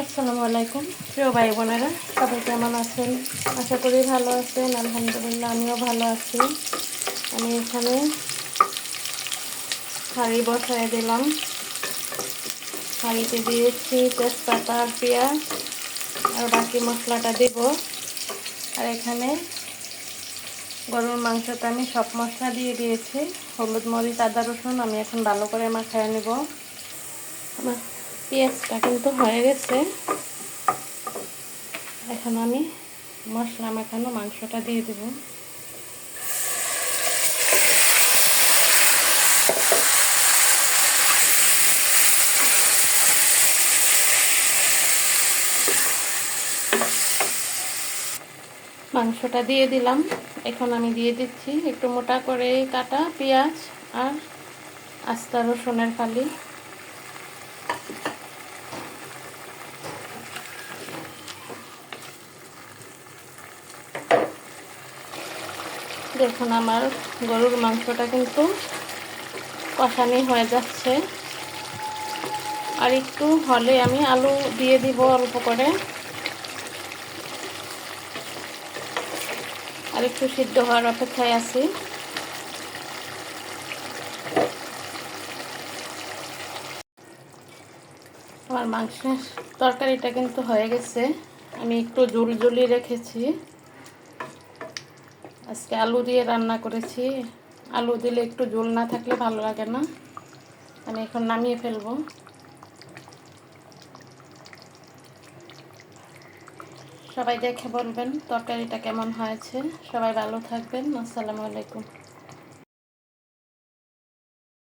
আসসালামু আলাইকুম। প্রিয় ভাই বোনেরা সবাই কেমন আছেন? আশা করি ভালো আছেন, আলহামদুলিল্লাহ আমিও ভালো আছি। আমি এখানে হাঁড়ি বসায় দিলাম। হাঁড়িতে দিয়েছি তেজপাতা আর পেঁয়াজ, আর বাকি মশলাটা দেব। আর এখানে গরুর মাংসতে আমি সব মশলা দিয়ে দিয়েছি। হলুদ, মরিচ, আদা, রসুন আমি এখন ভালো করে মাখায় নেব। আমার পেঁয়াজটা কিন্তু হয়ে গেছে। এখন আমি মশলা মাখানো মাংসটা দিয়ে দেব। মাংসটা দিয়ে দিলাম। এখন আমি দিয়ে দিচ্ছি একটু মোটা করে কাটা পেঁয়াজ আর আস্তা রসুনের ফালি। দেখুন আমার গরুর মাংসটা কিন্তু কষানি হয়ে যাচ্ছে। আর একটু হলে আমি আলু দিয়ে দিব অল্প করে। আর একটু সিদ্ধ হওয়ার অপেক্ষায় আছি। আমার মাংসের তরকারিটা কিন্তু হয়ে গেছে। আমি একটু জুল জুলি রেখেছি। আজকে আলু দিয়ে রান্না করেছি। আলু দিলে একটু জোল না থাকলে ভালো লাগে না। আমি এখন নামিয়ে ফেলব। সবাই দেখে বলবেন তরকারিটা কেমন হয়েছে। সবাই ভালো থাকবেন। আসসালামু আলাইকুম।